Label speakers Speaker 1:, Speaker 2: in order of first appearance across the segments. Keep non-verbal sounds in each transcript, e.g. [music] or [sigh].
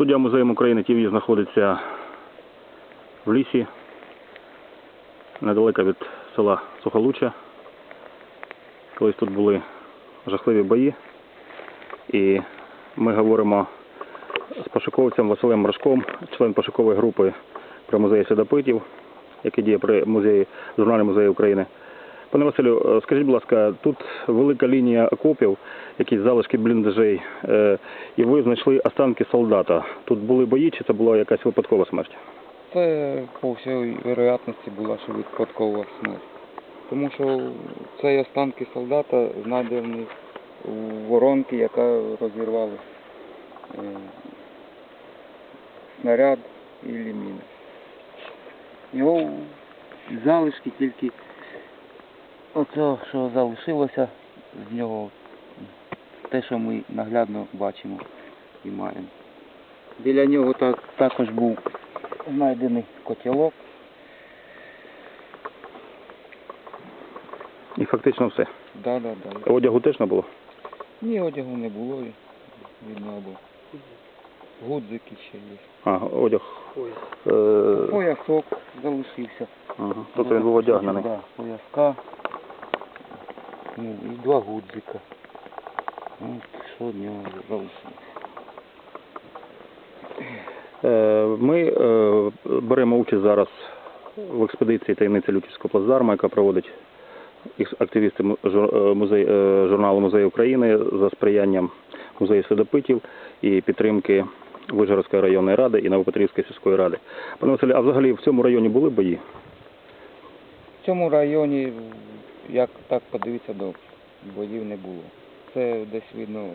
Speaker 1: Студія Музею України ТВ знаходиться в лісі, недалеко від села Сухолуччя. Колись тут були жахливі бої. І ми говоримо з пошуковцем Василем Рожком, член пошукової групи при музеї Свідопитів, який діє при музеї, журналі Музею України. Пане Василю, е, скажіть, будь ласка, тут велика лінія окопів, якісь залишки бліндажей, е, і ви знайшли останки солдата. Тут були бої, чи це була якась випадкова смерть?
Speaker 2: Це по всій вероятності була ще випадкова смерть. Тому що цей останки солдата знайдені у воронки, яка розірвала е, снаряд і міна. Його залишки тільки оце, що залишилося з нього, те, що ми наглядно бачимо і маємо. Біля нього так, також був знайдений котілок.
Speaker 1: І фактично все.
Speaker 2: Да, да, да.
Speaker 1: Одягу теж не було?
Speaker 2: Ні, одягу не було, видно або гудзики ще є.
Speaker 1: А, одяг. Е,
Speaker 2: Поясок залишився.
Speaker 1: ага. Тобто він був одягнений.
Speaker 2: Да, пояска. Ну, і два гудзика. От в нього залишилося.
Speaker 1: Е, Ми е, беремо участь зараз в експедиції таємниці Лютівського плацдарму, яка проводить активісти е, музей, журналу Музей України за сприянням музею Свідопитів і підтримки Вижгородської районної ради і Новопетрівської сільської ради. Пане Василю, а взагалі в цьому районі були бої?
Speaker 2: В цьому районі, як так подивитися, до боїв не було. Це десь видно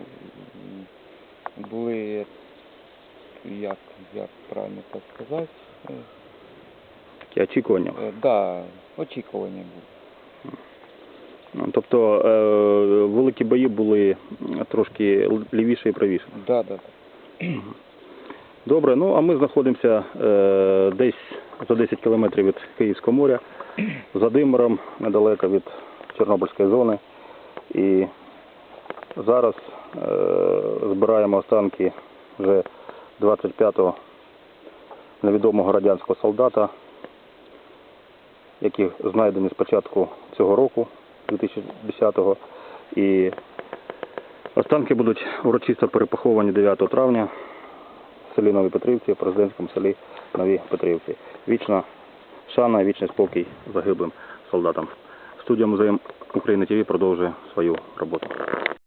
Speaker 2: були, як, як правильно так сказати,
Speaker 1: Такі очікування.
Speaker 2: е, да, очікування було.
Speaker 1: Ну, Тобто е, великі бої були трошки лівіше і правіше.
Speaker 2: Да, да, да. [clears throat]
Speaker 1: Добре, ну а ми знаходимося е, десь за 10 кілометрів від Київського моря, за Димиром, недалеко від Чорнобильської зони. І зараз е, збираємо останки вже 25-го невідомого радянського солдата, які знайдені з початку цього року, 2010-го. І останки будуть урочисто перепоховані 9 травня селі Нові Петрівці, в президентському селі Нові Петрівці. Вічна шана, вічний спокій загиблим солдатам. Студія Музею України ТВ продовжує свою роботу.